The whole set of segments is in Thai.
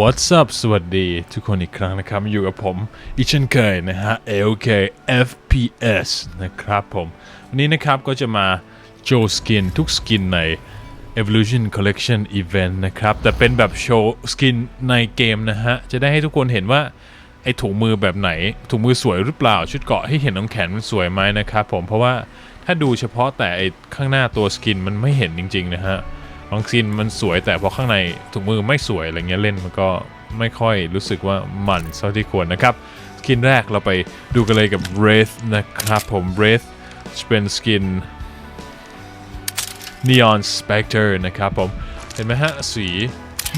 What's up สวัสดีทุกคนอีกครั้งนะครับ อยู่กับผมอีกเช่นเคยนะฮะ LK FPS นะครับผม วันนี้นะครับก็จะมาโชว์สกินทุกสกินใน Evolution Collection Event นะครับ แต่เป็นแบบโชว์สกินในเกมนะฮะ จะได้ให้ทุกคนเห็นว่า ไอ้ถุงมือแบบไหน ถุงมือสวยหรือเปล่า ชุดเกาะให้เห็นน้องแขนมันสวยไหมนะครับผมเพราะว่าถ้าดูเฉพาะแต่ไอ้ข้างหน้าตัวสกินมันไม่เห็นจริง ๆ นะฮะ บางซีนมันสวยแต่พอข้างในถุงมือไม่สวยอะไรเงี้ยเล่นมันก็ไม่ค่อยรู้สึกว่ามันเท่าที่ควรนะครับสกินแรกเราไปดูกันเลยกับ Wraith นะครับผม Wraith เป็นสกิน Neon Spectre นะครับผม เห็นไหมฮะ สี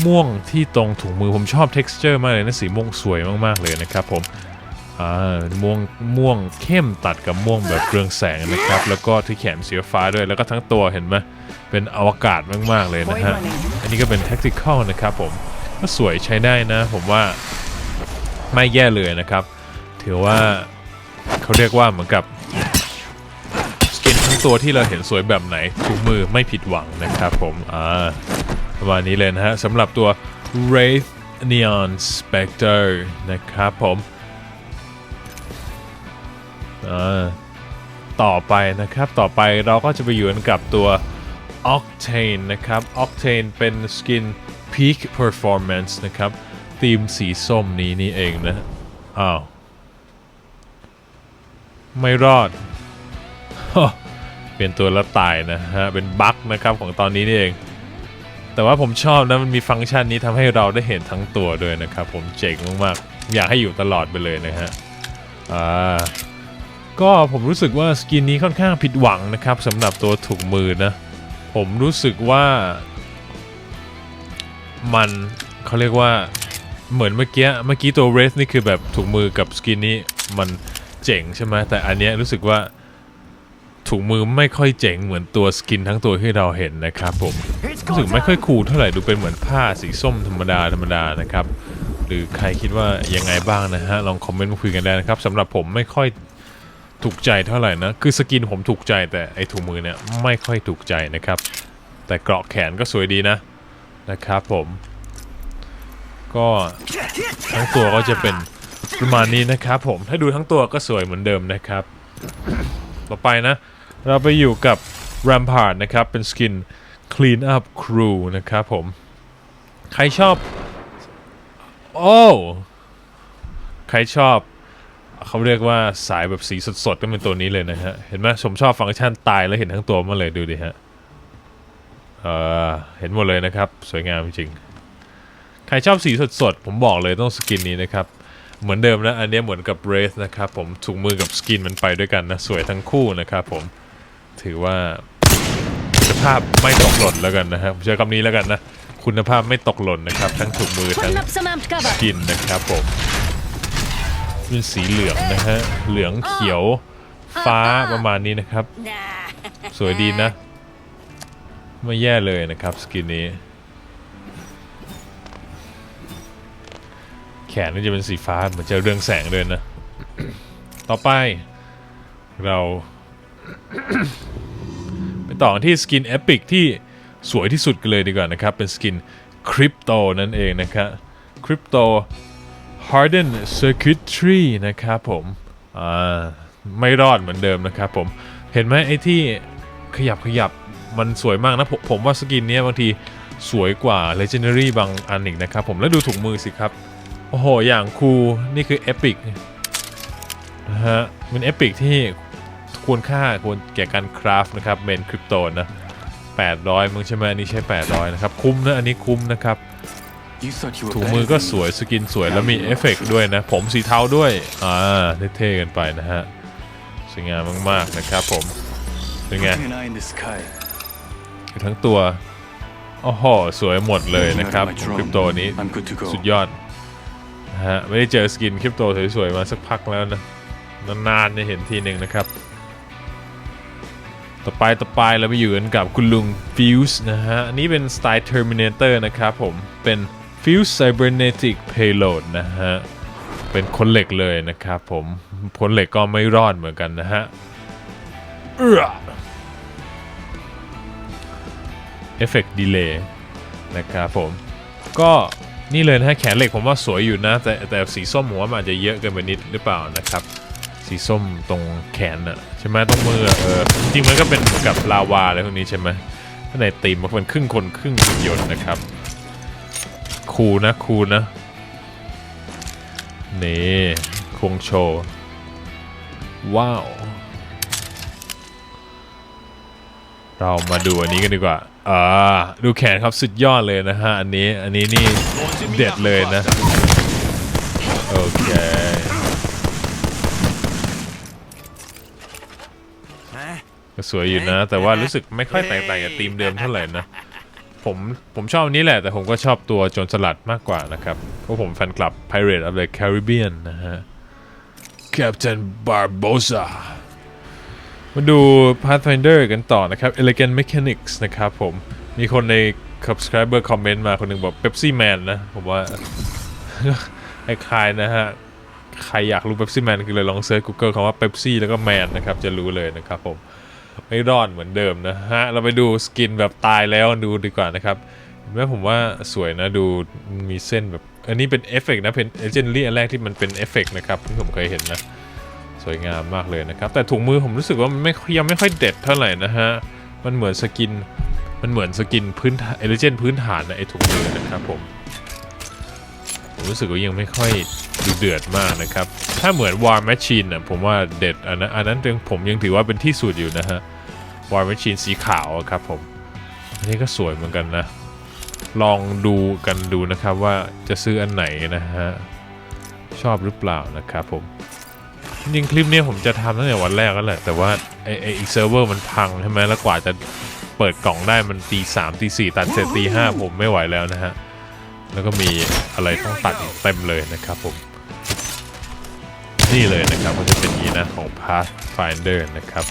ม่วงที่ตรงถุงมือผมชอบ texture มากเลยนะ สีม่วงสวยมาก ๆ เลยนะครับผมอ่าม่วงม่วงเข้มตัดกับม่วงแบบเรืองแสงนะครับ แล้วก็ที่แขนสีฟ้าด้วยแล้วก็ทั้งตัวเห็นไหม เป็นอวกาศมากๆเลยนะฮะ อันนี้ก็เป็น tactical นะครับผม ก็สวยใช้ได้นะ ผมว่าไม่แย่เลยนะครับ ถือว่าเขาเรียกว่าเหมือนกับสกินทั้งตัวที่เราเห็นสวยแบบไหนถุงมือไม่ผิดหวังนะครับผมอ่าประมาณนี้เลยนะฮะสำหรับตัว Wraith Neon Spectre นะครับผมอ่าต่อไปนะครับ ต่อไปเราก็จะไปอยู่กันกับตัว Octane นะครับ Octane เป็นสกิน Peak Performance นะครับธีมสีส้มนี้นี่เองนะ อ้าว ไม่รอด เปลี่ยนตัวแล้วตายนะฮะ เป็นบั๊กนะครับของตอนนี้นี่เอง แต่ว่าผมชอบนะ มันมีฟังก์ชันนี้ทำให้เราได้เห็นทั้งตัวด้วยนะครับ ผมเจ๋งมากๆ อยากให้อยู่ตลอดไปเลยนะฮะ อ่า ก็ผมรู้สึกว่าสกินนี้ค่อนข้างผิดหวังนะครับสำหรับตัวถุงมือนะ ผมรู้สึกว่ามันเขาเรียกว่าเหมือนเมื่อกี้เมื่อกี้ตัวเรสนี่คือแบบถุงมือกับสกินนี้มันเจ๋งใช่ไหมแต่อันเนี้ยรู้สึกว่าถุงมือไม่ค่อยเจ๋งเหมือนตัวสกินทั้งตัวที่เราเห็นนะครับผมรู้สึกไม่ค่อยคูลเท่าไหร่ดูเป็นเหมือนผ้าสีส้มธรรมดาธรรมดานะครับ หรือใครคิดว่ายังไงบ้างนะฮะลองคอมเมนต์มาคุยกันได้นะครับสำหรับผมไม่ค่อย ถูกใจเท่าไหร่นะ คือสกินผมถูกใจแต่ไอถุงมือเนี่ยไม่ค่อยถูกใจนะครับ แต่เกราะแขนก็สวยดีนะนะครับผมก็ทั้งตัวก็จะเป็นประมาณนี้นะครับผมถ้าดูทั้งตัวก็สวยเหมือนเดิมนะครับ ต่อไปนะ เราไปอยู่กับ Rampart นะครับเป็นสกิน Clean Up Crew นะครับผม ใครชอบ โอ้ ใครชอบ เขาเรียกว่าสายแบบสีสดๆก็เป็นตัวนี้เลยนะฮะ เห็นไหมผมชอบฟังก์ชันตายแล้วเห็นทั้งตัวมาเลยดูดิฮะ เออเห็นหมดเลยนะครับ สวยงามจริง ใครชอบสีสดๆ ผมบอกเลยต้องสกินนี้นะครับ เหมือนเดิมนะ อันนี้เหมือนกับเรสนะครับผมถุงมือกับสกินมันไปด้วยกันนะ สวยทั้งคู่นะครับผม ถือว่าคุณภาพไม่ตกหล่นแล้วกันนะครับผมใช้คำนี้แล้วกันนะ คุณภาพไม่ตกหล่นนะครับ ทั้งถุงมือทั้ง Putting up some amped ส cover. กินนะครับผม เป็นสีเหลืองนะฮะ เหลืองเขียวฟ้าประมาณนี้นะครับ สวยดีนะ ไม่แย่เลยนะครับสกินนี้ แขนนี่จะเป็นสีฟ้าเหมือนจะเรืองแสงเลยนะ ต่อไป เราไปต่อที่สกินเอพิกที่สวยที่สุดกันเลยดีกว่านะครับ เป็นสกินคริปโตนั่นเองนะครับคริปโต Harden Circuitry นะครับผมไม่รอดเหมือนเดิมนะครับผม เห็นไหมไอ้ที่ขยับขยับมันสวยมากนะ ผมผมว่าสกินเนี้ยบางทีสวยกว่า Legendary บางอันอีกนะครับผมแล้วดูถุงมือสิครับ โอ้โห อย่างคูนี่คือเอพิกนะฮะเป็นเอพิกที่ควรค่าควรแก่การคราฟนะครับเมนคริปโตนะ 800 มึงใช่ไหมอันนี้ใช้ 800 นะครับ คุ้มนะ อันนี้คุ้มนะครับ You thought you were ถุง better มือก็ than สวยสกินสวยแล้วมีเอฟเฟกต์ด้วยนะ ผมสีเทาด้วย อ่าเท่ๆกันไปนะฮะสวยงามมากๆนะครับผมเป็นไง Keeping an eye in the sky. ทั้งตัวโอ้โหสวยหมดเลยนะครับ Looking ของ at my คริปโต drone. นี้ I'm good to go. สุดยอดนะฮะไม่ได้เจอสกินคริปโตสวยๆมาสักพักแล้วนะนานๆจะเห็นทีหนึ่งนะครับ ต่อไปต่อไปเราไปอยู่กันกับคุณลุงฟิวส์นะฮะ อันนี้เป็นสไตล์ Terminator นะครับผมเป็น Fuse Cybernetic Payload นะฮะ เป็นคนเหล็กเลยนะครับผมคนเหล็กก็ไม่รอดเหมือนกันนะฮะเอเอฟเฟกต์ดีเลย์นะครับผม ก็นี่เลยนะฮะแขนเหล็กผมว่าสวยอยู่นะ แต่แต่สีส้มผมว่ามันอาจจะเยอะเกินไปนิดหรือเปล่านะครับ สีส้มตรงแขนอะใช่ไหมตรงมือเออจริงมันก็เป็นเหมือนกับลาวาอะไรพวกนี้ใช่ไหมข้างในตีมมันเป็นครึ่งคนครึ่งหุ่นยนต์นะครับ คูลนะคูลนะ นี่ควงโชว์ ว้าว เรามาดูอันนี้กันดีกว่า อ่า ดูแขนครับสุดยอดเลยนะฮะ อันนี้ อันนี้นี่เด็ดเลยนะ โอเคก็สวยอยู่นะ แต่ว่ารู้สึกไม่ค่อยแตกต่างจากธีมเดิมเท่าไหร่นะ ผมผมชอบอันนี้แหละ แต่ผมก็ชอบตัวโจรสลัดมากกว่านะครับเพราะผมแฟนคลับ Pirate of the Caribbean นะฮะ Captain Barbosa มาดู Pathfinder กันต่อนะครับ Elegant Mechanics นะครับผม มีคนใน subscriber คอมเมนต์มาคนหนึ่งบอก Pepsi Man นะ ผมว่าคล้ายๆนะฮะ ใครอยากรู้ Pepsi Man คือเลยลองเซิร์ช Google คำว่า Pepsi แล้วก็ Man นะครับ จะรู้เลยนะครับผม ไม่รอดเหมือนเดิมนะฮะ เราไปดูสกินแบบตายแล้วดูดีกว่านะครับเห็นไหมผมว่าสวยนะดูมีเส้นแบบ อันนี้เป็นเอฟเฟกต์นะเป็นเอเจนลี่อันแรกที่มันเป็นเอฟเฟกต์นะครับที่ผมเคยเห็นนะ สวยงามมากเลยนะครับ แต่ถุงมือผมรู้สึกว่ามันไม่ยังไม่ค่อยเด็ดเท่าไหร่นะฮะ มันเหมือนสกินมันเหมือนสกินพื้นเอเลเจนพื้นฐานนะไอถุงมือนะครับผมผมรู้สึกว่ายังไม่ค่อย เดือดมากนะครับ ถ้าเหมือน War Machine น่ะผมว่าเด็ดอันนั้นอันนั้นยังผมยังถือว่าเป็นที่สุดอยู่นะฮะ War Machine สีขาวครับผม อันนี้ก็สวยเหมือนกันนะ ลองดูกันดูนะครับว่าจะซื้ออันไหนนะฮะ ชอบหรือเปล่านะครับผมจริงคลิปนี้ผมจะทำตั้งแต่วันแรกแล้วแหละ แต่ว่าไอไอีเซิร์ฟเวอร์มันพังใช่ไหมแล้วกว่าจะเปิดกล่องได้มันตีสามตีสี่ตัดเสร็จตีห้าผมไม่ไหวแล้วนะฮะ แล้วก็มีอะไรต้องตัดเต็มเลยนะครับผม นี่เลยนะครับก็จะเป็นย่างนี้นะของ Pathfinder นะครับ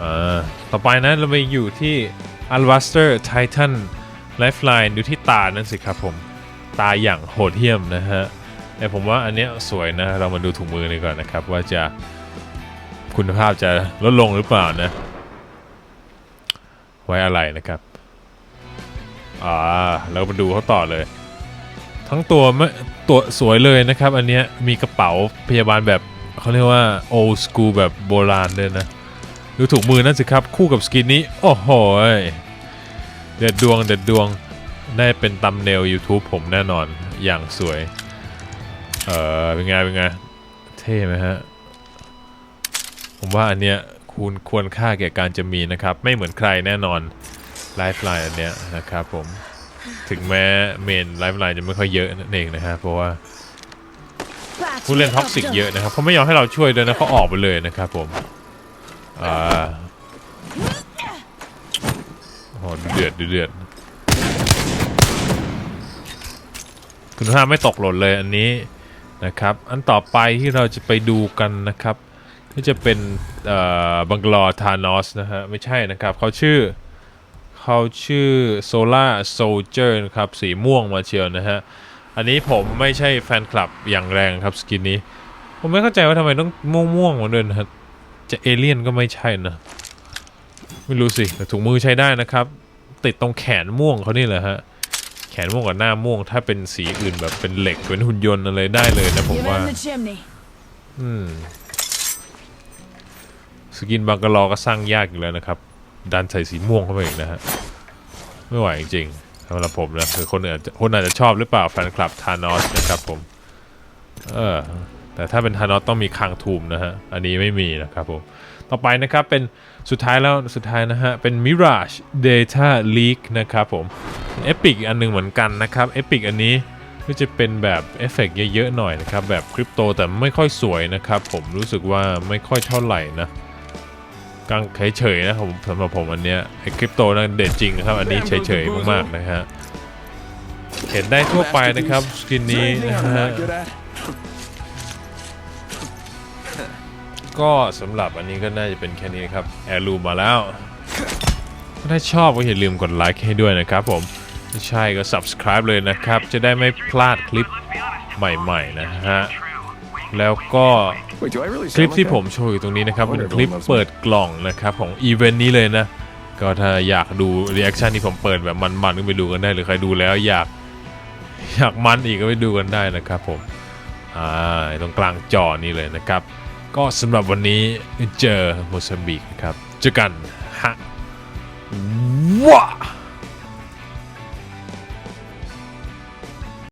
อ่าต่อไปนะเราไปอยู่ที่ a l v a s t e r Titan Lifeline ดูที่ตานั่นสิครับผม ตาอย่างโหดเหี้ยมนะฮะแต่ผมว่าอันเนี้ยสวยนะ เรามาดูถุงมือดีก่อนนะครับ ว่าจะคุณภาพจะลดลงหรือเปล่านะ ไว้อะไรนะครับ อ่า แล้วมาดูเขาต่อเลย ทั้งตัวไม่ตัวสวยเลยนะครับ อันเนี้ยมีกระเป๋าพยาบาลแบบเขาเรียกว่า old school แบบโบราณเลยนะ ดูถุงมือนั่นสิครับ คู่กับสกินนี้ โอ้โหเด็ดดวงเด็ดดวงได้เป็นตำเนล YouTube ผมแน่นอนอย่างสวย เออเป็นไงเป็นไง เท่ไหมฮะ ผมว่าอันเนี้ยคุณควรค่าแก่การจะมีนะครับ ไม่เหมือนใครแน่นอนไลฟ์ไลน์อันเนี้ยนะครับผม ถึงแม้เมนไลฟ์ไลน์จะไม่ค่อยเยอะนั่นเองนะฮะเพราะว่าผู้เล่นท็อกซิกเยอะนะครับเขาไม่ยอมให้เราช่วยด้วยนะเขาออกไปเลยนะครับผมอ่าโหเดือดเดือดคุณภาพไม่ตกหล่นเลยอันนี้นะครับ อันต่อไปที่เราจะไปดูกันนะครับก็จะเป็นบังกลอทานอสนะฮะไม่ใช่นะครับเขาชื่อ เขาชื่อ Solar Soldier นะครับ สีม่วงมาเชียวนะฮะ อันนี้ผมไม่ใช่แฟนคลับอย่างแรงครับสกินนี้ ผมไม่เข้าใจว่าทำไมต้องม่วงๆมาด้วยนะครับจะเอเลี่ยนก็ไม่ใช่นะ ไม่รู้สิแต่ถุงมือใช้ได้นะครับ ติดตรงแขนม่วงเขานี่แหละฮะ แขนม่วงกับหน้าม่วง ถ้าเป็นสีอื่นแบบเป็นเหล็กเป็นหุ่นยนต์อะไรได้เลยนะผม Get ว่า in the chimney. อืมสกินบังกะลอก็สร้างยากอยู่แล้วนะครับ ดันใส่สีม่วงเข้าไปอีกนะฮะ ไม่ไหวจริงๆสำหรับผมนะคือคนอื่นอาจจะคนอาจจะชอบหรือเปล่าแฟนคลับทานอสนะครับผม เออ แต่ถ้าเป็นทานอสต้องมีคางทูมนะฮะ อันนี้ไม่มีนะครับผม ต่อไปนะครับเป็นสุดท้ายแล้วสุดท้ายนะฮะ เป็น Mirage Data Leak นะครับผมเอพิกอันหนึงเหมือนกันนะครับเอพิกอันนี้ก็จะเป็นแบบเอฟเฟกต์เยอะๆหน่อยนะครับ แบบคริปโตแต่ไม่ค่อยสวยนะครับ ผมรู้สึกว่าไม่ค่อยเท่าไหร่นะ กลางเฉยๆนะผมสำหรับผมอันเนี้ยไอคริปโตนั่นเด็ดจริงนะครับ อันนี้เฉยๆมากๆนะฮะเห็นได้ทั่วไปนะครับสกินนี้นะฮะก็สำหรับอันนี้ก็น่าจะเป็นแค่นี้ครับแอร์ลูมาแล้วถ้าชอบก็อย่าลืมกดไลค์ให้ด้วยนะครับผมไม่ใช่ก็ subscribe เลยนะครับ จะได้ไม่พลาดคลิปใหม่ๆนะฮะ แล้วก็ Wait, do I really คลิป sound ที่ like ผ that? มโชว์อยู่ตรงนี้นะครับ Wonder เป็นคลิป everyone loves me. เปิดกล่องนะครับของอีเวนต์นี้เลยนะ ก็ถ้าอยากดูรีแอคชั่นที่ผมเปิดแบบมันๆก็ไปดูกันได้หรือใครดูแล้วอยากอยากมันอีกก็ไปดูกันได้นะครับผมอ่าตรงกลางจอนี่เลยนะครับ ก็สำหรับวันนี้เจอโมซัมบิกนะครับ เจอกันฮะว้า